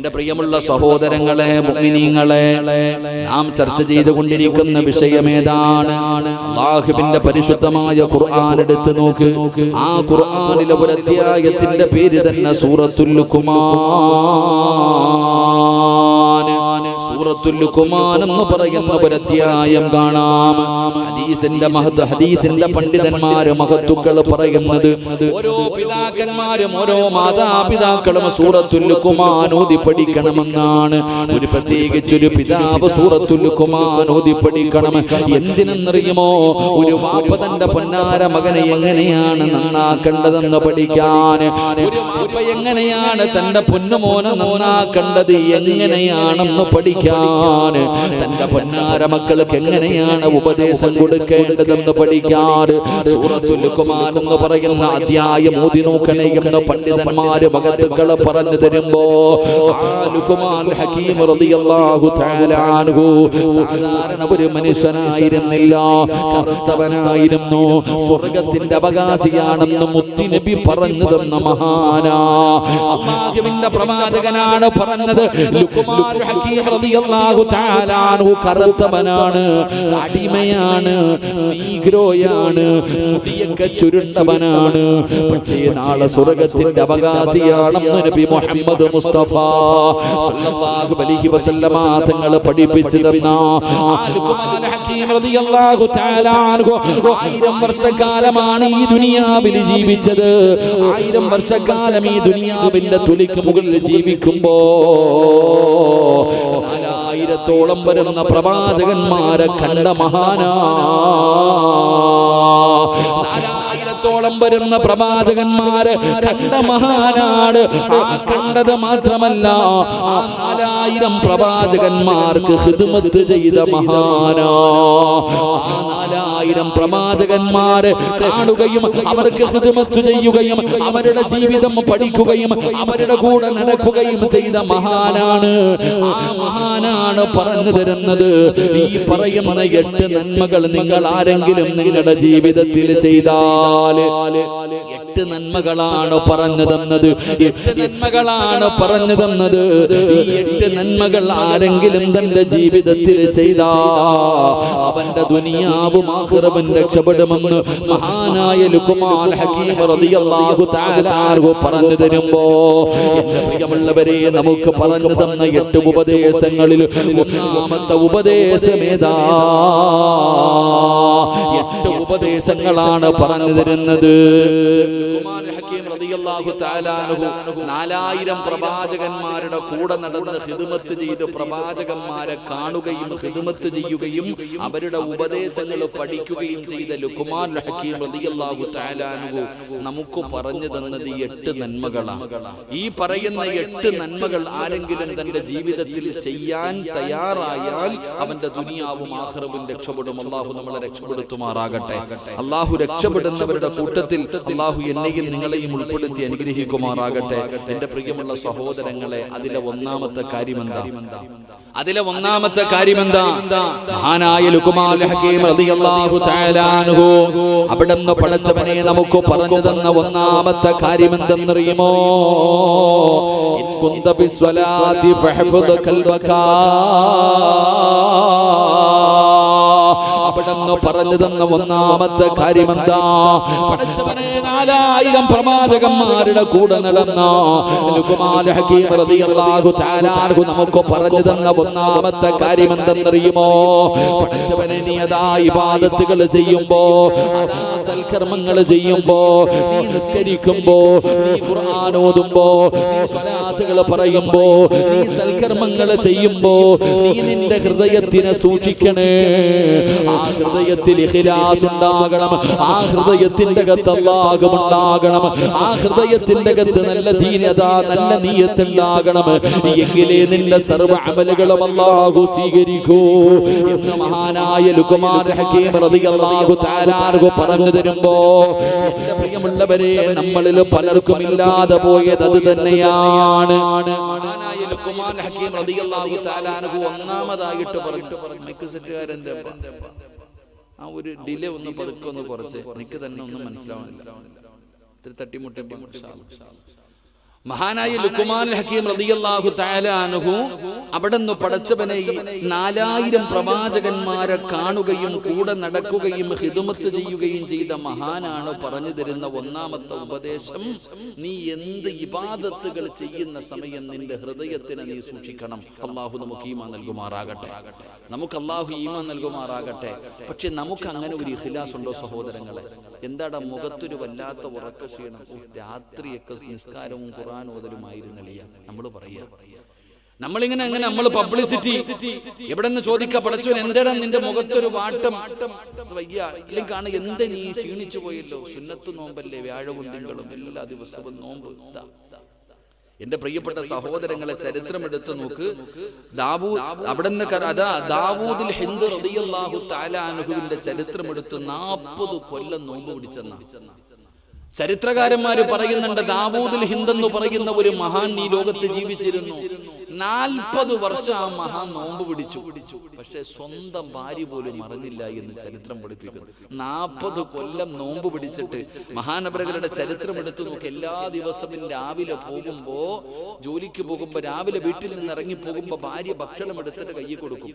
എന്റെ പ്രിയമുള്ള സഹോദരങ്ങളെ മുഅ്മിനീങ്ങളെ നാം ചർച്ച ചെയ്തുകൊണ്ടിരിക്കുന്ന വിഷയമേതാണ്? അള്ളാഹുബിന്റെ പരിശുദ്ധമായ ഖുർആൻ എടുത്ത് നോക്ക്. ആ ഖുർആനിലെ ഒരു അധ്യായത്തിന്റെ പേര് തന്നെ സൂറത്തുൽ ലുഖ്മാൻ സൂറത്തുൽ ലുഖ്മാൻ എന്ന് പറയുന്ന ഒരു അധ്യായം കാണാം. ഹദീസിന്റെ മഹത്വ ഹദീസിന്റെ പണ്ഡിതന്മാര് മഹത്തുക്കൾ പറയുന്നത് ഓരോ പിതാക്കന്മാരും ഓരോ മാതാപിതാക്കളും സൂറത്തുൽ ലുഖ്മാൻ ഓതി പഠിക്കണമെന്നാണ്. ഒരു പ്രത്യേകിച്ച് ഒരു പിതാവ് സൂറത്തുൽ ലുഖ്മാൻ ഓതി പഠിക്കണം. എന്തിനെന്നറിയുമോ? ഒരു വാപ്പ തന്റെ പൊന്നാര മകനെ എങ്ങനെയാണ് നന്നാക്കേണ്ടതെന്ന് പഠിക്കാൻ. ഒരു വാപ്പ എങ്ങനെയാണ് തന്റെ പൊന്നുമോനെ നന്നാക്കേണ്ടത് എങ്ങനെയാണെന്ന് പഠിക്കാൻ. തന്റെ പൊന്നാര മക്കൾക്ക് എങ്ങനെയാണ് ഉപദേശം കൊടുക്കേണ്ടതെന്ന് പഠിക്കാൻ? സൂറത്തുൽ കുമാൻ എന്ന് പറയുന്ന അധ്യായം ഓതി നോക്കണേ എന്ന് പണ്ഡിതന്മാര് മകത്തുക്കളെ പറഞ്ഞു തരുമ്പോ ഹക്കീം സാധാരണ ഒരു മനുഷ്യനായിരുന്നില്ല കറുത്തവനായിരുന്നു. സ്വർഗത്തിന്റെ അവകാശിയാണെന്ന് മുത്തുനബി പറഞ്ഞു തന്ന മഹാനാ. അള്ളാഹുവിന്റെ പ്രവാചകനാണ് പറഞ്ഞത്. ലുഖ്മാൻ ഹക്കീം റളിയല്ലാഹു കറുത്തവനാണ് അടിമയാണ് നീഗ്രോയാണ് ചുരുണ്ടവനാണ്. പക്ഷേ നാളെ സ്വർഗത്തിന്റെ അവകാശിയാണെന്ന് നബി മുഹമ്മദ് മുസ്തഫ സല്ലല്ലാഹു അലൈഹി വസല്ലമ റളിയല്ലാഹു ആയിരം വർഷക്കാലമാണ് ഈ ദുനിയാവിൽ ജീവിച്ചത്. ആയിരം വർഷക്കാലം ഈ ദുനിയാവിന്റെ തുലിക്ക് മുകളിൽ ജീവിക്കുമ്പോ നാലായിരത്തോളം വരുന്ന പ്രവാചകന്മാരെ കണ്ട മഹാനാ. ആയിരത്തോളം വരുന്ന പ്രവാചകന്മാര് കണ്ട മഹാനാട് ആ കണ്ടത് മാത്രമല്ല നാലായിരം പ്രവാചകന്മാർക്ക് ഹിദ്മത്ത് ചെയ്ത മഹാനാ. നാലായിരം പ്രവാചകന്മാര് കാണുകയും അവർക്ക് ഹിദ്മത്ത് ചെയ്യുകയും അവരുടെ ജീവിതം പഠിക്കുകയും അവരുടെ കൂടെ നടക്കുകയും ചെയ്ത മഹാനാണ്. ആ മഹാനാണ് പറഞ്ഞു തരുന്നത്. ഈ പറയുന്ന എട്ട് നന്മകൾ നിങ്ങൾ ആരെങ്കിലും നിങ്ങളുടെ ജീവിതത്തിൽ ചെയ്താൽ എട്ട് നന്മകളാണ് പറഞ്ഞു തന്നത്? എട്ട് നന്മകളാണ് പറഞ്ഞു തന്നത്? ഈ എട്ട് നന്മകൾ ആരെങ്കിലും തന്റെ ജീവിതത്തിൽ ചെയ്താ? അവന്റെ ദുനിയാവും ആഖിറവും രക്ഷപ്പെടുമെന്ന് മഹാനായ ലുക്മാൻ ഹക്കീം റളിയല്ലാഹു പറഞ്ഞു തരുമ്പോ പ്രിയമുള്ളവരെ നമുക്ക് പറഞ്ഞു തന്ന എട്ട് ഉപദേശങ്ങളിൽ ഒന്നാമത്തെ ഉപദേശം ഉപദേശമേതാ? എട്ട് ഉപദേശങ്ങളാണ് പറഞ്ഞു തരുന്നത്. ലുഖ്മാൻ ഹക്കീം റളിയല്ലാഹു തആല അൻഹു നാലായിരം പ്രവാചകന്മാരുടെ കൂടെ നടന്ന് ഹിദ്മത്ത് ചെയ്ത് പ്രവാചകന്മാരെ കാണുകയും ഹിദ്മത്ത് ചെയ്യുകയും അവരുടെ ഉപദേശങ്ങൾ പഠിക്കുകയും ചെയ്ത ലുഖ്മാൻ ഹക്കീം റളിയല്ലാഹു തആല നമുക്ക് പറഞ്ഞു തന്നത് എട്ട് നന്മകളാണ്. ഈ പറയുന്ന എട്ട് നന്മകൾ ആരെങ്കിലും തന്റെ ജീവിതത്തിൽ ചെയ്യാൻ തയ്യാറായാൽ അവന്റെ ദുനിയാവും ആഹ്റവും രക്ഷപ്പെടും. അള്ളാഹു നമ്മളെ രക്ഷപ്പെടുത്തുമാറാകട്ടെ. അള്ളാഹു രക്ഷപ്പെടുന്നവരുടെ കൂട്ടത്തിൽ അള്ളാഹു എന്നെയും നിങ്ങളെയും ഉൾപ്പെടുത്തി അനുഗ്രഹിക്കുമാറാകട്ടെ. എന്റെ പ്രിയമുള്ള സഹോദരങ്ങളെ അതിലെ ഒന്നാമത്തെ കാര്യം എന്താ അതിലെ ഒന്നാമത്തെ കാര്യം എന്താ മഹാനായ ലുക്കുമാൽ ഹക്കീം റളിയല്ലാഹു തആല അൻഹു അവിടുന്ന് പടച്ചവനെ നമുക്ക് പറഞ്ഞു തന്ന ഒന്നാമത്തെ കാര്യം എന്തെന്നറിയുമോ ഇൻ കുന്ത ബിസ്വലാത്തി ഫഹ്ഫദ് കൽബക അവിടുന്ന് പറഞ്ഞു തന്ന ഒന്നാമത്തെ കാര്യം എന്താ പടച്ചവനെ നാലായിരം പ്രവാചകന്മാരുടെ കൂടെ നടന്ന നമുക്ക് പറഞ്ഞു തന്ന ഒന്നാമത്തെ കാര്യം എന്തെന്നറിയുമോ? ഇബാദത്തുകൾ ചെയ്യുമ്പോ സൽക്കർമ്മങ്ങൾ ചെയ്യുമ്പോ നീ നിസ്കരിക്കുമ്പോ നീ ഖുർആൻ ഓതുമ്പോ നീ സ്വലാത്തുകൾ പറയുമ്പോ നീ സൽക്കർമ്മങ്ങൾ ചെയ്യുമ്പോ നീ നിന്റെ ഹൃദയത്തിനെ സൂക്ഷിക്കണേ. ആ ഹൃദയത്തിൽ ഇഖ്ലാസ് ഉണ്ടാകണം. ആ ഹൃദയത്തിന്റെ അകത്ത് അല്ലാഹും ഉണ്ടാകണം. ആ ഹൃദയത്തിന്റെ അകത്ത് നല്ല ധീരത നല്ല നീയത്ത് ഉണ്ടാകണം എങ്കിലേ നിന്റെ സർവ അമലുകളും അല്ലാഹു സ്വീകരിക്കൂ എന്ന് മഹാനായ ലുക്മാൻ ഹക്കീം റളിയല്ലാഹു തആല പറഞ്ഞു തരുമ്പോ എന്റെ പ്രിയമുള്ളവരെ നമ്മളിൽ പലർക്കും ഇല്ലാതെ പോയത് അത് തന്നെയാണ്. മഹാനായ ഹക്കീം റളിയല്ലാഹു ഒന്നാമതായിട്ട് പറഞ്ഞു. മൈക്ക് സെറ്റുകാരെന്താ ആ ഒരു ഡിലേ ഒന്ന് പതുക്കെ ഒന്ന് കുറച്ച്. എനിക്ക് തന്നെ ഒന്നും മനസ്സിലാവുന്നില്ല. ഇത്തിരി തട്ടിമുട്ടി മഹാനായ ലുക്കുമാൻ ഹക്കീം റളിയല്ലാഹു തആല അൻഹു നിന്ന് പടച്ചവനെ നാലായിരം പ്രവാചകന്മാരെ കാണുകയും കൂടെ നടക്കുകയും ഹിതുമത്ത് ചെയ്യുകയും ചെയ്ത മഹാനാണ് പറഞ്ഞു തരുന്ന ഒന്നാമത്തെ ഉപദേശം. നീ എന്ത് ഇബാദത്തുകൾ ചെയ്യുന്ന സമയം നിന്റെ ഹൃദയത്തിന് നീ സൂക്ഷിക്കണം. അള്ളാഹു നമുക്ക് ഈമാ നൽകുമാറാകട്ടെ. നമുക്ക് അള്ളാഹു ഈമാ നൽകുമാറാകട്ടെ. പക്ഷെ നമുക്ക് അങ്ങനെ ഒരു ഇഖ്ലാസ് ഉണ്ടോ സഹോദരങ്ങളെ? എന്താടാ മുഖത്തൊരു വല്ലാത്ത ഉറക്ക ക്ഷീണം? രാത്രിയൊക്കെ നിസ്കാരവും ഖുർആൻ ഓതലുമായിരുന്നളിയ നമ്മൾ പറയുക. നമ്മളിങ്ങനെ അങ്ങനെ നമ്മൾ പബ്ലിസിറ്റി എവിടെ നിന്ന് ചോദിക്ക പഠിച്ചു എന്താണ് നിന്റെ മുഖത്തൊരു വാട്ടം? വയ്യ. ഇല്ലെങ്കിൽ കാണാൻ എന്ത് നീ ക്ഷീണിച്ചു പോയല്ലോ? സുന്നത്ത് നോമ്പല്ലേ വ്യാഴവും തിങ്കളും എല്ലാ ദിവസവും നോമ്പ്. എന്റെ പ്രിയപ്പെട്ട സഹോദരങ്ങളെ ചരിത്രം എടുത്തു നോക്ക് ദാവൂ അവിടെ നിന്ന് ദാവൂദിൽ ഹിന്ദു അൻഹുവിന്റെ ചരിത്രം എടുത്ത് നാൽപ്പത് കൊല്ലം നോമ്പ് പിടിച്ചെന്ന. ചരിത്രകാരന്മാര് പറയുന്നുണ്ട് ദാവൂദിൽ ഹിന്ദെന്ന് പറയുന്ന ഒരു മഹാൻ ഈ ലോകത്ത് ജീവിച്ചിരുന്നു. നാൽപ്പത് വർഷം ആ മഹാൻ നോമ്പ് പിടിച്ചു. പക്ഷെ സ്വന്തം ഭാര്യ പോലും അറിഞ്ഞില്ല എന്ന് ചരിത്രം പഠിപ്പിക്കുന്നു. നാൽപ്പത് കൊല്ലം നോമ്പ് പിടിച്ചിട്ട് മഹാനപരകളുടെ ചരിത്രം എടുത്തു നോക്കി. എല്ലാ ദിവസവും രാവിലെ പോകുമ്പോ ജോലിക്ക് പോകുമ്പോ രാവിലെ വീട്ടിൽ നിന്ന് ഇറങ്ങി പോകുമ്പോ ഭാര്യ ഭക്ഷണം എടുത്തിട്ട് കൈ കൊടുക്കും.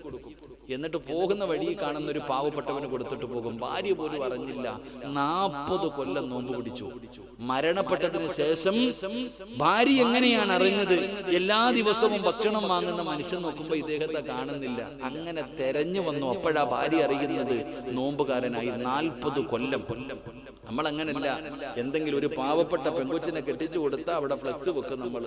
എന്നിട്ട് പോകുന്ന വഴി കാണുന്ന ഒരു പാവപ്പെട്ടവന് കൊടുത്തിട്ട് പോകും. ഭാര്യ പോലും അറിഞ്ഞില്ല. നാൽപ്പത് കൊല്ലം നോമ്പ് പിടിച്ചു. മരണപ്പെട്ടതിന് ശേഷം ഭാര്യ എങ്ങനെയാണ് അറിഞ്ഞത്? എല്ലാ ദിവസവും ഭക്ഷണം വാങ്ങുന്ന മനുഷ്യൻ നോക്കുമ്പോ ഇദ്ദേഹത്തെ കാണുന്നില്ല. അങ്ങനെ തെരഞ്ഞു വന്നു. അപ്പോഴാ ഭാര്യ അറിയുന്നത് നോമ്പുകാരനായി നാൽപ്പത് കൊല്ലം കൊല്ലം. നമ്മൾ അങ്ങനല്ല എന്തെങ്കിലും ഒരു പാവപ്പെട്ട പെങ്കൊച്ചിനെ കെട്ടിച്ചു കൊടുത്താൽ അവിടെ ഫ്ലക്സ് വെക്കും നമ്മൾ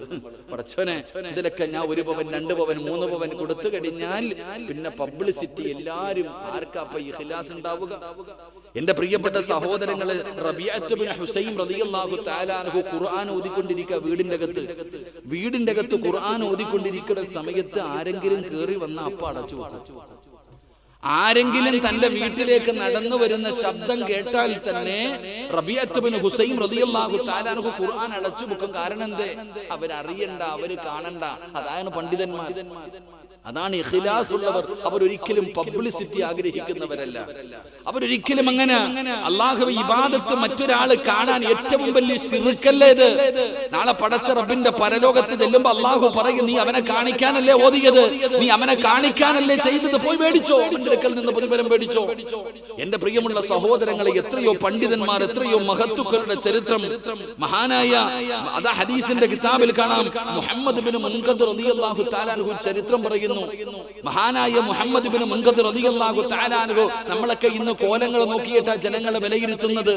പടച്ചോനെ ഇതിലൊക്കെ ഞാൻ ഒരു പവൻ രണ്ട് പവൻ മൂന്ന് പവൻ കൊടുത്തു കഴിഞ്ഞാൽ പിന്നെ പബ്ലിസിറ്റി എല്ലാരും ആർക്കാപ്പ ഇഖ്ലാസ് ഉണ്ടാവുക? എന്റെ പ്രിയപ്പെട്ട സഹോദരങ്ങൾ ഹുസൈൻ റളിയല്ലാഹു ഖുർആൻ വീടിന്റെ അകത്ത്. വീടിന്റെ അകത്ത് ഖുർആൻ ഓതിക്കൊണ്ടിരിക്കുന്ന സമയത്ത് ആരെങ്കിലും കേറി വന്ന അപ്പ അടച്ചു ആരെങ്കിലും തന്റെ വീട്ടിലേക്ക് നടന്നു വരുന്ന ശബ്ദം കേട്ടാൽ തന്നെ റബിയത്ത് ബിൻ ഹുസൈൻ റളിയല്ലാഹു തആല അൻഹു ഖുർആൻ അടച്ചു മുഖം കാരണം എന്തേ? അവരറിയണ്ട അവർ കാണണ്ട. അതാണ് പണ്ഡിതന്മാർ. അതാണ് ഇഖ്ലാസ് ഉള്ളവർ അവരൊരിക്കലും പബ്ലിസിറ്റി ആഗ്രഹിക്കുന്നവരല്ല. അവരൊരിക്കലും അങ്ങനെ അള്ളാഹു ഇബാദത്ത് മറ്റൊരാൾ കാണാൻ ഏറ്റവും വലിയ ശിറുക്കല്ലേ ഇത്? നാളെ പടച്ച റബ്ബിന്റെ പരലോകത്ത് ചെല്ലുമ്പോ അള്ളാഹു പറയും നീ അവനെ കാണിക്കാനല്ലേ ഓതിയത്? നീ അവനെ കാണിക്കാനല്ലേ ചെയ്തത്? പോയി മേടിച്ചോ. അവന്റെ നിന്ന് പ്രതിഫലം മേടിച്ചോ. എന്റെ പ്രിയമുള്ള സഹോദരങ്ങളെ എത്രയോ പണ്ഡിതന്മാർ എത്രയോ മഹത്തുക്കളുടെ ചരിത്രം മഹാനായ അതാ ഹദീസിന്റെ കിതാബിൽ കാണാം. മുഹമ്മദ് ബിൻ മുൻകദ് റളിയല്ലാഹു തആല ചരിത്രം പറയുന്നു. മഹാനായ മുഹമ്മദ് ബിൻ മുൻകദ് റളിയല്ലാഹു അൻഹു നമ്മളൊക്കെ ഇന്ന് കോലങ്ങൾ നോക്കിയിട്ടാ ജനങ്ങളെ വിലയിരുത്തുന്നത്.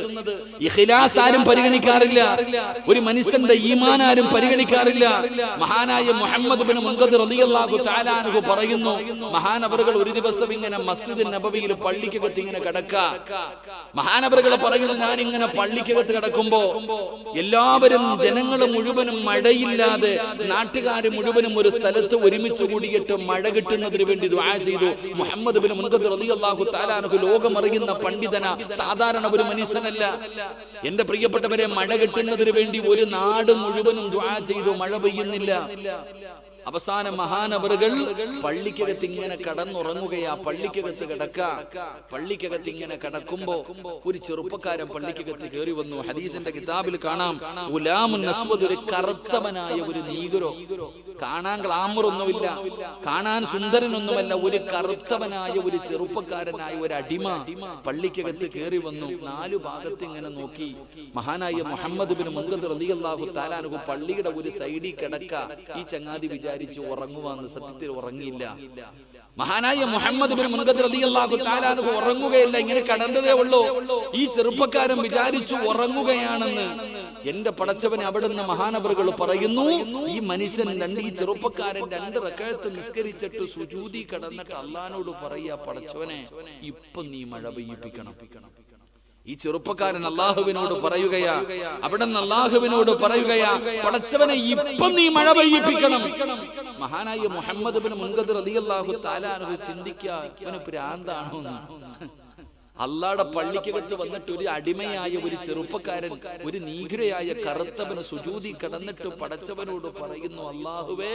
ഇഖ്ലാസ് ആരും പരിഗണിക്കാറില്ല. ഒരു മനുഷ്യന്റെ ഈമാൻ ആരും പരിഗണിക്കാറില്ല. മഹാനായ മുഹമ്മദ് ബിൻ മുൻകദ് റളിയല്ലാഹു അൻഹു പറയുന്നു മഹാനവറുകൾ ഒരു ദിവസം ഇങ്ങനെ മസ്ജിദ് നബവിയിൽ പള്ളിക്കകത്ത് ഇങ്ങനെ കിടക്ക. മഹാനവറുകൾ പറയുന്നു ഞാൻ ഇങ്ങനെ പള്ളിക്കകത്ത് കിടക്കുമ്പോ എല്ലാവരും ജനങ്ങൾ മുഴുവനും മഴയില്ലാതെ നാട്ടുകാർ മുഴുവനും ഒരു സ്ഥലത്ത് ഒരുമിച്ച് കൂടിയിട്ട് മഴ കിട്ടുന്നതിന് വേണ്ടി ദുആ ചെയ്തു. മുഹമ്മദ് ബിൻ മുൻകത്ത് റളിയല്ലാഹു തആല അൻഹു ലോകമറിയുന്ന പണ്ഡിതന. സാധാരണ ഒരു മനുഷ്യനല്ല. എന്റെ പ്രിയപ്പെട്ടവരെ മഴ കിട്ടുന്നതിന് വേണ്ടി ഒരു നാട് മുഴുവനും ദുആ ചെയ്തു. മഴ പെയ്യുന്നില്ല. അവസാന മഹാനവറുകൾ പള്ളിക്കകത്ത് ഇങ്ങനെ കടന്നുറങ്ങുകയാ പള്ളിക്കകത്ത് കിടക്ക. പള്ളിക്കകത്ത് ഇങ്ങനെ കിടക്കുമ്പോ ഒരു ചെറുപ്പക്കാരൻ പള്ളിക്കകത്ത് കയറി വന്നു. ഹദീസിന്റെ കിതാബിൽ കാണാം. അസ്വദ് ഒരു കറുത്തവനായ ഒരു നീഗരോ. കാണാൻ ഗ്ലാമർ ഒന്നുമില്ല കാണാൻ സുന്ദരനൊന്നുമല്ല. ഒരു കറുത്തവനായ ഒരു ചെറുപ്പക്കാരനായ ഒരു അടിമ പള്ളിക്കകത്ത് കയറി വന്നു. നാലു ഭാഗത്ത് ഇങ്ങനെ നോക്കി. മഹാനായ മുഹമ്മദ് ബിൻ മുങ്കദ് റളിയല്ലാഹു തആലാനഹു പള്ളിയുടെ ഒരു സൈഡിൽ കിടക്ക. ഈ ചങ്ങാതി വിചാരിച്ചു ഉറങ്ങുവാന്ന് സത്യത്തിൽ ഉറങ്ങിയില്ല. മഹാനായ മുഹമ്മദ് ബിൻ മുൻകദ് റളിയല്ലാഹു തആലാനഹു ഉറങ്ങുകയല്ല ഇങ്ങനെ കടന്നതേ ഉള്ളൂ. ഈ ചെറുപ്പക്കാരൻ വിചാരിച്ചു ഉറങ്ങുകയാണെന്ന് എന്റെ പടച്ചവനെ അവിടുന്ന് മഹാനവറുകൾ പറയുന്നു. ഈ മനുഷ്യൻ രണ്ട് ഈ ചെറുപ്പക്കാരൻ രണ്ട് റക്കഴത്ത് നിസ്കരിച്ചിട്ട് സുജൂതി കടന്നിട്ട് അള്ളഹാനോട് പറയാ പടച്ചവനെ ഇപ്പൊ നീ മഴ പെയ്യിപ്പിക്കണം. ഈ ചെറുപ്പക്കാരൻ അള്ളാഹുവിനോട് പറയുകയാ അവിടെ നിന്ന് അള്ളാഹുവിനോട് പറയുകയാ പടച്ചവനെ ഇപ്പം നീ മഴ പെയ്യിപ്പിക്കണം. മഹാനായ മുഹമ്മദ് ബിൻ മുൻകദ് റളിയല്ലാഹു താലാനു ചിന്തിക്കുക ഇവന് ഭ്രാന്താണോ എന്ന് അള്ളാടെ പള്ളിക്കകത്ത് വന്നിട്ട് ഒരു അടിമയായ ഒരു ചെറുപ്പക്കാരൻ ഒരു നീഗ്രയായ കറുത്തവന് സുജൂതി കടന്നിട്ട് പടച്ചവനോട് പറയുന്നു അള്ളാഹുവേ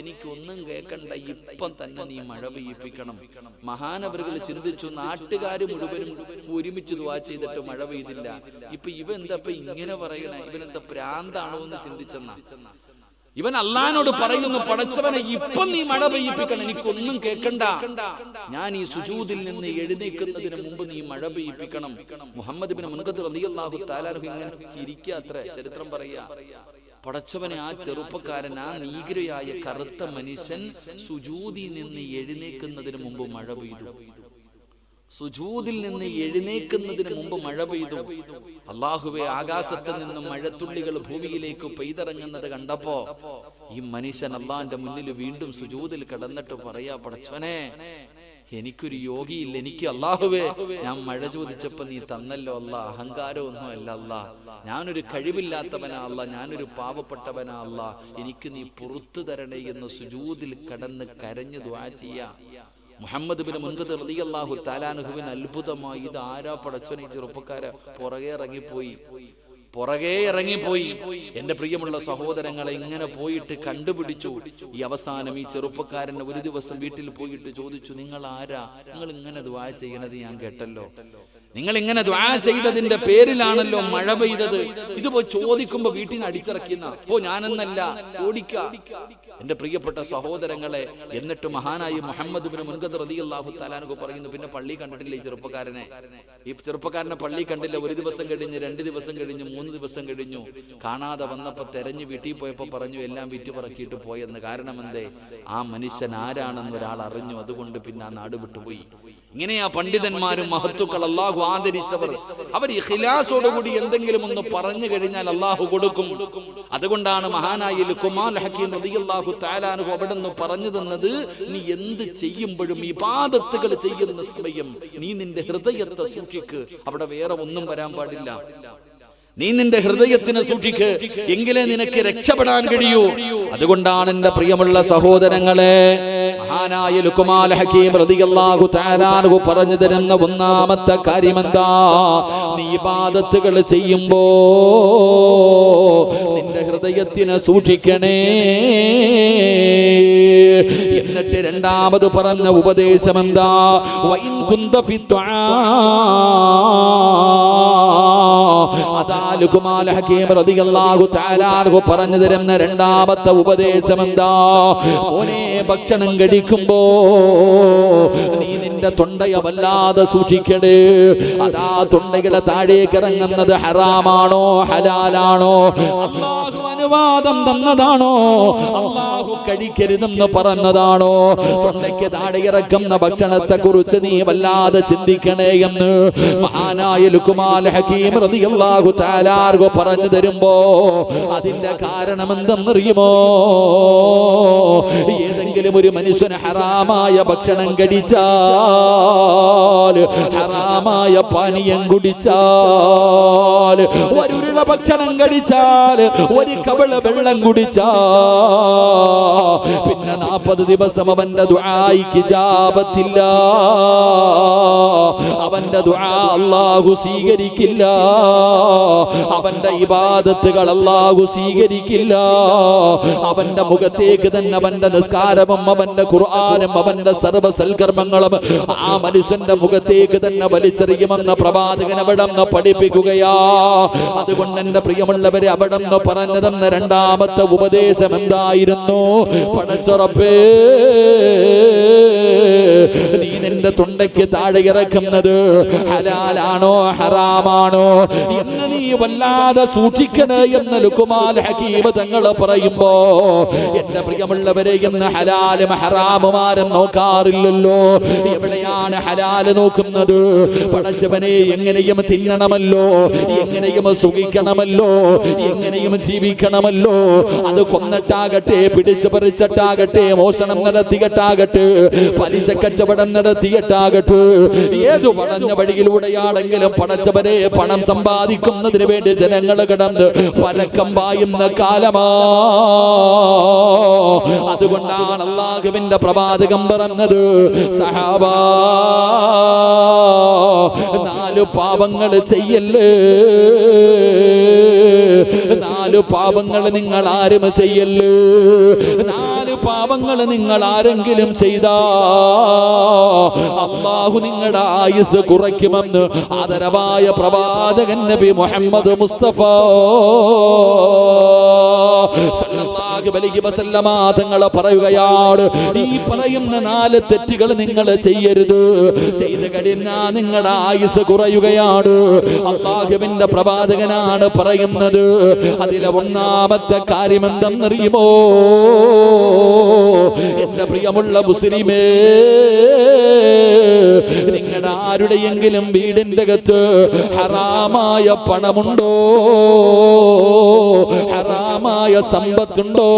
എനിക്കൊന്നും കേൾക്കണ്ട ഇപ്പം തന്നെ നീ മഴ പെയ്യിപ്പിക്കണം. മഹാനവറുകൾ ചിന്തിച്ചു നാട്ടുകാർ മുഴുവനും ഒരുമിച്ച് ദുവാ ചെയ്തിട്ട് മഴ പെയ്തില്ല. ഇപ്പൊ ഇവ എന്താ ഇങ്ങനെ പറയണേ? ഇവനെന്താ പ്രാന്താണോ എന്ന് ചിന്തിച്ചെന്നാ? ഇവൻ അള്ളഹാനോട് പറയുന്നു പടച്ചവനെ ഇപ്പം നീ മഴ പെയ്യിപ്പിക്കണം. എനിക്കൊന്നും കേൾക്കണ്ട ഞാൻ ഈ സുജൂതിൽ നിന്ന് എഴുന്നേക്കുന്നതിന് മുമ്പ് നീ മഴ പെയ്യിപ്പിക്കണം. മുഹമ്മദ് ബിൻ മുൻകത്ത് റളിയല്ലാഹു തആലാഹു ഇങ്ങനെ ചിരിക്കുക അത്ര ചരിത്രം പറയാ. പടച്ചവനെ ആ ചെറുപ്പക്കാരൻ ആ നീഗ്രയായ കറുത്ത മനുഷ്യൻ സുജൂതി നിന്ന് എഴുന്നേക്കുന്നതിന് മുമ്പ് മഴ പെയ്തു. സുജൂദിൽ നിന്ന് എഴുന്നേക്കുന്നതിന് മുമ്പ് മഴ പെയ്തു. അള്ളാഹുവെ ആകാശത്ത് നിന്ന് മഴത്തുള്ളികൾ ഭൂമിയിലേക്ക് പെയ്തിറങ്ങുന്നത് കണ്ടപ്പോ ഈ മനുഷ്യൻ അള്ളാന്റെ മുന്നിൽ വീണ്ടും സുജൂതിൽ കിടന്നിട്ട് പറയാ പടച്ചവനെ എനിക്കൊരു യോഗിയില്ല എനിക്ക് അള്ളാഹുവേ ഞാൻ മഴ ചോദിച്ചപ്പോ നീ തന്നല്ലോ അല്ല അഹങ്കാരമൊന്നും അല്ല അല്ല. ഞാനൊരു കഴിവില്ലാത്തവനാ അല്ല ഞാനൊരു പാവപ്പെട്ടവനാ അല്ല. എനിക്ക് നീ പുറത്തു തരണേ എന്ന് സുജൂതിൽ കടന്ന് കരഞ്ഞു ദ്വാ ചെയ്യാ. മുഹമ്മദ് ബിൻ മുൻകത്ത് റളിയല്ലാഹു താലാനുഹുവിൻ അത്ഭുതമായി ഇത് ആരാ പടച്ചോനെ ചെറുപ്പക്കാരെ പുറകെ ഇറങ്ങിപ്പോയി. പുറകെ ഇറങ്ങിപ്പോയി. എന്റെ പ്രിയമുള്ള സഹോദരങ്ങളെ ഇങ്ങനെ പോയിട്ട് കണ്ടുപിടിച്ചു. ഈ അവസാനം ഈ ചെറുപ്പക്കാരൻ ഒരു ദിവസം വീട്ടിൽ പോയിട്ട് ചോദിച്ചു നിങ്ങൾ ആരാ? നിങ്ങൾ ഇങ്ങനെ ദ്വാ ചെയ്യണത് ഞാൻ കേട്ടല്ലോ. നിങ്ങൾ ഇങ്ങനെ ദ്വാ ചെയ്തതിന്റെ പേരിലാണല്ലോ മഴ പെയ്തത്. ഇത് പോയി ചോദിക്കുമ്പോ വീട്ടിൽ നിന്ന് അടിച്ചിറക്കുന്ന ഓ ഞാനെന്നല്ല ഓടിക്ക. എന്റെ പ്രിയപ്പെട്ട സഹോദരങ്ങളെ എന്നിട്ട് മഹാനായി മുഹമ്മദ് ബിൻ മുൻകദ് അള്ളാഹു താലാനൊക്കെ പറയുന്നു പിന്നെ പള്ളി കണ്ടിട്ടില്ല ഈ ചെറുപ്പക്കാരനെ? ഈ ചെറുപ്പക്കാരനെ പള്ളി കണ്ടില്ല ഒരു ദിവസം കഴിഞ്ഞ് രണ്ട് ദിവസം കഴിഞ്ഞ് മൂന്ന് ദിവസം കഴിഞ്ഞു. കാണാതെ വന്നപ്പോ തെരഞ്ഞു വീട്ടിൽ പോയപ്പോ പറഞ്ഞു എല്ലാം വിറ്റ് പറക്കിയിട്ട് പോയെന്ന്. കാരണം എന്തേ? ആ മനുഷ്യൻ ആരാണെന്ന് ഒരാൾ അറിഞ്ഞു അതുകൊണ്ട് പിന്നെ ആ നാട് വിട്ടുപോയി ഇങ്ങനെയാ പണ്ഡിതന്മാരും മഹത്തുക്കൾ അള്ളാഹു ആദരിച്ചവർ അവർ ഇഖ്ലാസോടുകൂടി എന്തെങ്കിലും ഒന്ന് പറഞ്ഞു കഴിഞ്ഞാൽ അള്ളാഹു കൊടുക്കും. അതുകൊണ്ടാണ് മഹാനായി ലുക്കുമാൽ ഹക്കീം റളിയല്ലാഹു താലാനു അവിടുന്ന് പറഞ്ഞു തന്നത് നീ എന്ത് ചെയ്യുമ്പോഴും ഈ പാദത്തുകൾ ചെയ്യുന്ന സമയം നീ നിന്റെ ഹൃദയത്തെ സൂക്ഷിക്ക്. അവിടെ വേറെ ഒന്നും വരാൻ പാടില്ല. നീ നിന്റെ ഹൃദയത്തിനെ സൂക്ഷിക്ക്. എങ്കിലേ നിനക്ക് രക്ഷപ്പെടാൻ കഴിയൂ. അതുകൊണ്ടാണ് എന്റെ പ്രിയമുള്ള സഹോദരങ്ങളെ മഹാനായ ലുക്കുമാൽ ഹക്കീം റളിയല്ലാഹു താരാനു പറഞ്ഞു തരുന്ന ഒന്നാമത്തെ കാര്യമെന്താ? നീ ഇബാദത്തുകൾ ചെയ്യുമ്പോ നിന്റെ ഹൃദയത്തിനെ സൂക്ഷിക്കണേ. എന്നിട്ട് രണ്ടാമത് പറഞ്ഞ ഉപദേശം എന്താ വൈൻ തആലാഹു പറഞ്ഞു തരുന്ന രണ്ടാമത്തെ ഉപദേശം എന്താ? ഭക്ഷണം കഴിക്കുമ്പോ നീ നിന്റെ തൊണ്ടയെ വല്ലാതെ സൂക്ഷിക്കണേ അതാ തൊണ്ടയുടെ താഴേക്ക് ഇറങ്ങുന്നത് ഹറാമാണോ ഹലാലാണോ? അള്ളാഹു അനുവാദം തന്നതാണോ? അള്ളാഹു കഴിക്കരുതെന്ന് പറഞ്ഞതാണോ? തൊണ്ടയ്ക്ക് താടിയിറക്കുന്ന ഭക്ഷണത്തെ കുറിച്ച് നീ വല്ലാതെ ചിന്തിക്കണേ എന്ന് മഹാനായ പറഞ്ഞു തരുമ്പോ അതിന്റെ കാരണം എന്തെന്നറിയുമോ ഏതെങ്കിലും ഒരു മനുഷ്യന് ഹറാമായ ഭക്ഷണം കഴിച്ചാൽ ഹറാമായ പാനീയം കുടിച്ചാൽ ഒരുരുള ഭക്ഷണം കഴിച്ചാൽ ഒരു കവള വെള്ളം കുടിച്ചാ. പിന്നെ നാൽപ്പത് ദിവസം അവന്റെ ദുആയിക്ക് ജാപത്തില്ല അവന്റെ ദുആ അല്ലാഹു സ്വീകരിക്കില്ല. അവന്റെ ഇബാദത്തുകൾ അള്ളാഹു സ്വീകരിക്കില്ല. അവന്റെ മുഖത്തേക്ക് തന്നെ അവന്റെ നിസ്കാരവും അവന്റെ ഖുർആനും അവന്റെ സർവ സൽക്കർമ്മങ്ങളും ആ മനുഷ്യന്റെ മുഖത്തേക്ക് തന്നെ വലിച്ചെറിയുമെന്ന് പ്രവാചകൻ അവിടെ പഠിപ്പിക്കുകയാ. അതുകൊണ്ട് എന്റെ പ്രിയമുള്ളവരെ അവിടെ നിന്ന് പറഞ്ഞു തന്ന രണ്ടാമത്തെ ഉപദേശം എന്തായിരുന്നു? പടച്ചുറപ്പേ നീ നിന്റെ തൊണ്ടയ്ക്ക് താഴെ ഇറക്കുന്നത് ഹലാലാണോ ഹറാമാണോ? എന്ന് നീ വല്ലാതെ സൂക്ഷിക്കണേ എന്ന് ലുക്കുമാൽ ഹക്കീമ് തങ്ങൾ പറയുമ്പോ എന്റെ പ്രിയമുള്ളവരെ എന്ന് ഹലാലും ഹറാമുമാരും നോക്കാറില്ലല്ലോ. എവിടെയാണ് ഹലാൽ നോക്കുന്നത്? പടച്ചവനെ എങ്ങനെയും തിന്നണമല്ലോ എങ്ങനെയും സുഖിക്കണമല്ലോ എങ്ങനെയും ജീവിക്കണമല്ലോ അത് കൊന്നിട്ടാകട്ടെ പിടിച്ചു പറിച്ചിട്ടാകട്ടെ മോഷണം നടത്തിയിട്ടാകട്ടെ പലിശ കച്ചവടം നടത്തി നടത്തിയിട്ടാകട്ടെ. ഏതു വളഞ്ഞ വഴിയിലൂടെയാണെങ്കിലും പടച്ചവരെ പണം സമ്പാദിക്കുന്നതിന് വേണ്ടി ജനങ്ങൾ കിടന്ന് പരക്കം പായുന്ന കാലമാ. അതുകൊണ്ടാണ് അള്ളാഹുവിന്റെ പ്രവാചകം പറഞ്ഞത് സഹാബാ നാല് പാപങ്ങൾ ചെയ്യല്ലേ. നാലു പാപങ്ങൾ നിങ്ങൾ ആരും ചെയ്യല്ലേ. നാല് പാപങ്ങൾ നിങ്ങൾ ആരെങ്കിലും ചെയ്താ? അള്ളാഹു നിങ്ങളുടെ ആയുസ് കുറയ്ക്കുമെന്ന് ആദരവായ പ്രവാചകൻ നബി മുഹമ്മദ് മുസ്തഫ തങ്ങൾ പറയുകയാണ് ഈ പറയുന്ന നാല് തെറ്റുകൾ നിങ്ങൾ ചെയ്യരുത്. ചെയ്ത് കഴിഞ്ഞാൽ നിങ്ങളുടെ ആയുസ് കുറയുകയാണ്. അള്ളാഹുവിന്റെ പ്രവാചകനാണ് പറയുന്നത്. അതിലെ ഒന്നാമത്തെ കാര്യം എന്തെന്നറിയുമോ എന്റെ പ്രിയമുള്ള മുസ്ലിമേ നിങ്ങളുടെ ആരുടെയെങ്കിലും വീടിന്റെ അകത്ത് ഹറാമായ പണമുണ്ടോ? ഹറാമായ സമ്പത്തുണ്ടോ?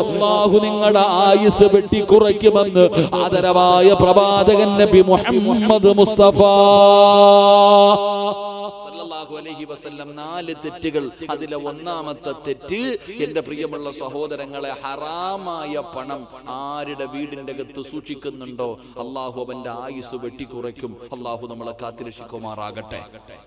അള്ളാഹു നിങ്ങളുടെ ആയുസ് വെട്ടിക്കുറയ്ക്കുമെന്ന് ആദരവായ പ്രവാചകൻ നബി മുഹമ്മദ് മുസ്തഫ അലൈഹി വസല്ലം നാല് തെറ്റുകൾ അതിലെ ഒന്നാമത്തെ തെറ്റ് എന്റെ പ്രിയമുള്ള സഹോദരങ്ങളെ ഹറാമായ പണം ആരുടെ വീടിന്റെ അകത്ത് സൂക്ഷിക്കുന്നുണ്ടോ? അള്ളാഹു അവന്റെ ആയുസ് വെട്ടിക്കുറയ്ക്കും. അള്ളാഹു നമ്മളെ കാത്തിരക്ഷിക്കുമാറാകട്ടെ.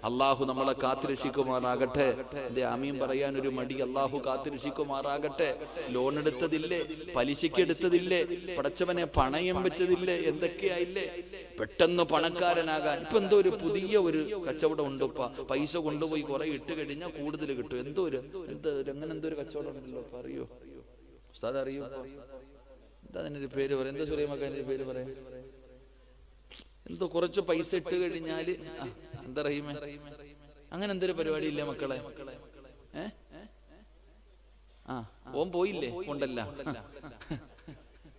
അള്ളാഹു നമ്മളെ കാത്തിരക്ഷിക്കുമാറാകട്ടെ. എന്റെ പറയാൻ ഒരു മടി അള്ളാഹു കാത്തിരക്ഷിക്കുമാറാകട്ടെ. ലോൺ എടുത്തതില്ലേ? പലിശയ്ക്ക് എടുത്തതില്ലേ? പടച്ചവനെ പണയം വെച്ചതില്ലേ? എന്തൊക്കെയായില്ലേ? പെട്ടെന്ന് പണക്കാരനാകാൻ. ഇപ്പൊ എന്തോ ഒരു പുതിയ ഒരു കച്ചവടം ഉണ്ട് ഇപ്പൊ കൊണ്ടുപോയി കുറെ ഇട്ട് കഴിഞ്ഞാൽ കൂടുതൽ കിട്ടും. എന്തോ ഒരു എന്തോ അങ്ങനെ എന്തോ ഒരു കച്ചവടം ഉണ്ടല്ലോ അറിയോ ഉസ്താദ് അറിയോ. എന്താ അതിനൊരു പേര് പറയാം? എന്താ സുലൈമക്ക അതിന്റെ പേര് പറയാം? എന്തോ കുറച്ച് പൈസ ഇട്ട് കഴിഞ്ഞാൽ എന്താ റഹീമേ? അങ്ങനെ എന്തൊരു പരിപാടി ഇല്ല മക്കളെ? ഏ? ആ ഓൻ പോയില്ലേ? കൊണ്ടല്ല.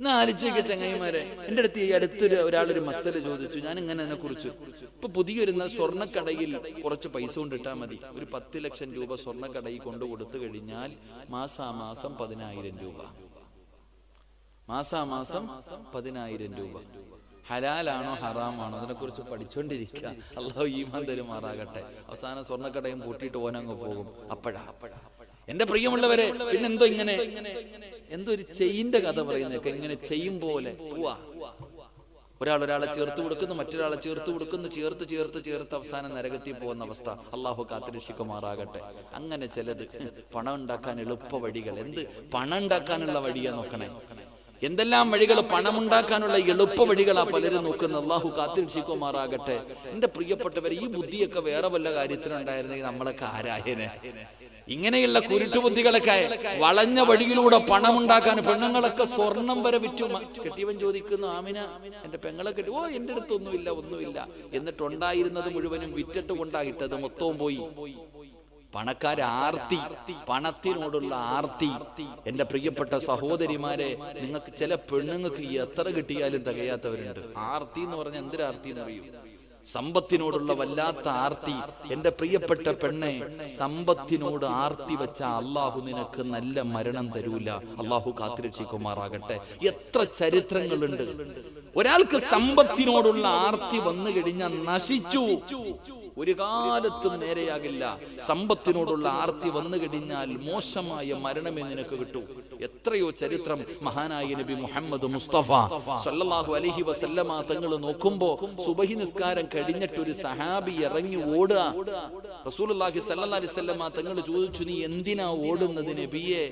എന്നാ ചങ്ങായിമാരെ. എന്റെ അടുത്ത് ഈ അടുത്തൊരു ഒരാളൊരു മസല ചോദിച്ചു. ഞാൻ ഇങ്ങനെ അതിനെ കുറിച്ച്. ഇപ്പൊ പുതിയൊരു സ്വർണക്കടയിൽ കുറച്ച് പൈസ കൊണ്ടിട്ടാ മതി. ഒരു പത്ത് ലക്ഷം രൂപ സ്വർണക്കടയിൽ കൊണ്ടു കൊടുത്തു കഴിഞ്ഞാൽ മാസാമാസം പതിനായിരം രൂപ. മാസാമാസം പതിനായിരം രൂപ. ഹലാലാണോ ഹറാമാണോ? അതിനെ കുറിച്ച് പഠിച്ചോണ്ടിരിക്കുക. അള്ളാഹു ഈമാൻ തരുമാറാകട്ടെ. അവസാനം സ്വർണക്കടയും പൂട്ടിയിട്ട് ഓനങ്ങ് പോകും. അപ്പഴാ. എന്റെ പ്രിയമുള്ളവരെ പിന്നെന്തോ ഇങ്ങനെ എന്തോ ഒരു ചെയിന്റെ കഥ പറയുന്നേക്ക് എങ്ങനെ ചെയ്യും പോലെ. ഒരാൾ ഒരാളെ ചേർത്ത് കൊടുക്കുന്നു മറ്റൊരാളെ ചേർത്ത് കൊടുക്കുന്നു ചേർത്ത് ചേർത്ത് ചേർത്ത് അവസാനം നരകത്തിൽ പോകുന്ന അവസ്ഥ. അള്ളാഹു കാത്തിരക്ഷിക്കുമാറാകട്ടെ. അങ്ങനെ ചിലത്. പണം ഉണ്ടാക്കാൻ എളുപ്പ വഴികൾ. എന്ത്? പണം ഉണ്ടാക്കാനുള്ള വഴിയാ നോക്കണേ. എന്തെല്ലാം വഴികൾ പണമുണ്ടാക്കാനുള്ള എളുപ്പ വഴികളാ പലരും നോക്കുന്ന അള്ളാഹു കാത്തിരക്ഷിക്കുമാറാകട്ടെ. എന്റെ പ്രിയപ്പെട്ടവർ ഈ ബുദ്ധിയൊക്കെ വേറെ വല്ല കാര്യത്തിനുണ്ടായിരുന്നെങ്കിൽ നമ്മളൊക്കെ ആരായനെ? ഇങ്ങനെയുള്ള കുരുട്ടുബുദ്ധികളൊക്കെ വളഞ്ഞ വഴിയിലൂടെ പണമുണ്ടാക്കാൻ പെണ്ണുങ്ങളൊക്കെ സ്വർണം വരെ വിറ്റു. കെട്ടിയവൻ ചോദിക്കുന്നു ആമിന എന്റെ പെങ്ങളെ കെട്ടി ഓ എന്റെ അടുത്തൊന്നുമില്ല ഒന്നുമില്ല. എന്നിട്ടുണ്ടായിരുന്നത് മുഴുവനും വിറ്റിട്ട് കൊണ്ടായിട്ടത് മൊത്തവും പോയി. പണക്കാര ആർത്തി പണത്തിനോടുള്ള ആർത്തി. എന്റെ പ്രിയപ്പെട്ട സഹോദരിമാരെ നിങ്ങൾക്ക് ചില പെണ്ണുങ്ങൾക്ക് എത്ര കിട്ടിയാലും തികയാത്തവരുണ്ട്. ആർത്തി എന്ന് പറഞ്ഞാൽ എന്തൊരാർത്തി എന്ന് അറിയൂ? സമ്പത്തിനോടുള്ള വല്ലാത്ത ആർത്തി. എന്റെ പ്രിയപ്പെട്ട പെണ്ണെ സമ്പത്തിനോട് ആർത്തി വെച്ച അള്ളാഹു നിനക്ക് നല്ല മരണം തരൂല. അള്ളാഹു കാത്തിരക്ഷിക്കുമാറാകട്ടെ. എത്ര ചരിത്രങ്ങളുണ്ട്. ഒരാൾക്ക് സമ്പത്തിനോടുള്ള ആർത്തി വന്നു കഴിഞ്ഞാൽ നശിച്ചു. ഒരു കാലത്തും നേരെയാകില്ല. സമ്പത്തിനോടുള്ള ആർത്തി വന്നു കഴിഞ്ഞാൽ മോശമായ മരണമേ നിനക്ക് കിട്ടൂ. എത്രയോ ചരിത്രം മഹാനായ നബി മുഹമ്മദ് മുസ്തഫ സല്ലല്ലാഹു അലൈഹി വസല്ലമ തങ്ങൾ നോക്കുമ്പോ സുബഹി നിസ്കാരം കഴിഞ്ഞിട്ട് ഒരു സഹാബി ഇറങ്ങി ഓടുക. റസൂലുള്ളാഹി സല്ലല്ലാഹു അലൈഹി വസല്ലമ തങ്ങൾ ചോദിച്ചു നീ എന്തിനാ ഓടുന്നത് നബിയെ?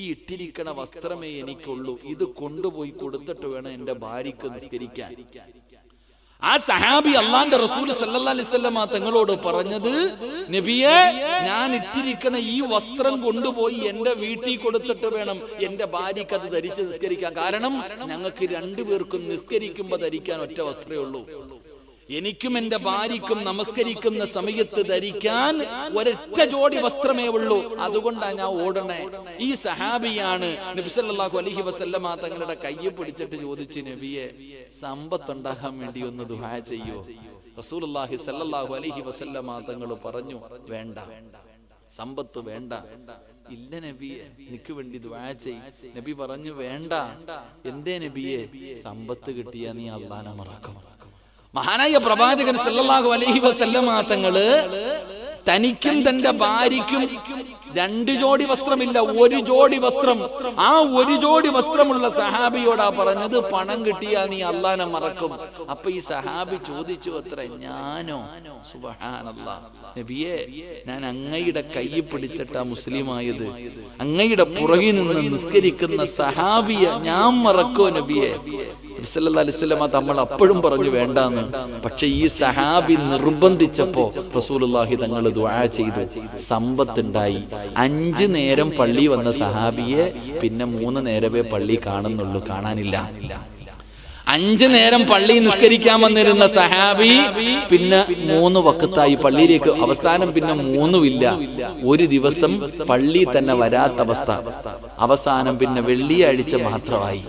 ഈ ഇട്ടിരിക്കണ വസ്ത്രമേ എനിക്കുള്ളൂ. ഇത് കൊണ്ടുപോയി കൊടുത്തിട്ട് വേണം എന്റെ ഭാര്യക്ക് നിസ്കരിക്കാൻ. ആ സഹാബി അള്ളാന്റെ റസൂൽ വസല്ലമ തങ്ങളോട് പറഞ്ഞത് നബിയെ ഞാൻ ഇട്ടിരിക്കണ ഈ വസ്ത്രം കൊണ്ടുപോയി എന്റെ വീട്ടിൽ കൊടുത്തിട്ട് വേണം എന്റെ ഭാര്യക്ക് അത് ധരിച്ച് നിസ്കരിക്കാൻ. കാരണം ഞങ്ങൾക്ക് രണ്ടുപേർക്കും നിസ്കരിക്കുമ്പോ ധരിക്കാൻ ഒറ്റ വസ്ത്രമേ ഉള്ളൂ. എനിക്കും എന്റെ ഭാര്യക്കും നമസ്കരിക്കുന്ന സമയത്ത് ധരിക്കാൻ ഒരൊറ്റ ജോഡി വസ്ത്രമേ ഉള്ളൂ. അതുകൊണ്ടാണ് ഞാൻ ഓടണേ. ഈ സഹാബിയാണ് നബിസല്ലാഹു അലഹി വസല്ലമ തങ്ങളുടെ കയ്യെ പിടിച്ചിട്ട് ചോദിച്ചു നബിയെ സമ്പത്തുണ്ടാകാൻ വേണ്ടി ഒന്ന് ദുആ ചെയ്യോ. റസൂലുള്ളാഹി സല്ലാഹു അലഹി വസല്ലമ തങ്ങൾ പറഞ്ഞു വേണ്ട. സമ്പത്ത് വേണ്ട. ഇല്ല നബിയെ എനിക്ക് വേണ്ടി ദ്വാ ചെയ് നബി പറഞ്ഞു വേണ്ട. എന്തേ നബിയെ സമ്പത്ത് കിട്ടിയ നീ അള്ളാനെ മറക്കും. മഹാനായ പ്രവാചകൻ സല്ലല്ലാഹു അലൈഹി വസല്ലമ തങ്ങൾ തനിക്കും തന്റെ ഭാര്യയ്ക്കും രണ്ട് ജോഡി വസ്ത്രമില്ല ഒരു ജോഡി വസ്ത്രം. ആ ഒരു ജോഡി വസ്ത്രമുള്ള സഹാബിയോടാ പറഞ്ഞത് പണം കിട്ടിയാ നീ അള്ളാനെ മറക്കും. അപ്പൊ ഈ സഹാബി ചോദിച്ചു അത്ര ഞാനോ? സുബഹാനല്ലാ. നബിയെ ഞാൻ അങ്ങയുടെ കൈ പിടിച്ചിട്ടാ മുസ്ലിം ആയത് അങ്ങയുടെ പുറകിൽ നിന്ന് നിസ്കരിക്കുന്ന സഹാബിയെ ഞാൻ മറക്കോ നബിയെ? വസല്ലമ തങ്ങൾ അപ്പോഴും പറഞ്ഞു വേണ്ടാന്ന്. പക്ഷെ ഈ സഹാബി നിർബന്ധിച്ചപ്പോ റസൂലുള്ളാഹി തങ്ങൾ ദുആ ചെയ്തു. സമ്പത്തുണ്ടായി. അഞ്ച് നേരം പള്ളി വന്ന സഹാബിയെ പിന്നെ മൂന്ന് നേരമേ പള്ളി കാണുന്നുള്ളൂ. കാണാനില്ല. അഞ്ചു നേരം പള്ളി നിസ്കരിക്കാൻ വന്നിരുന്ന സഹാബി പിന്നെ മൂന്ന് വക്കത്തായി. പള്ളിയിലേക്ക് അവസാനം പിന്നെ മൂന്നുമില്ല. ഒരു ദിവസം പള്ളി തന്നെ വരാത്ത അവസ്ഥ. അവസാനം പിന്നെ വെള്ളിയാഴ്ച മാത്രമായി.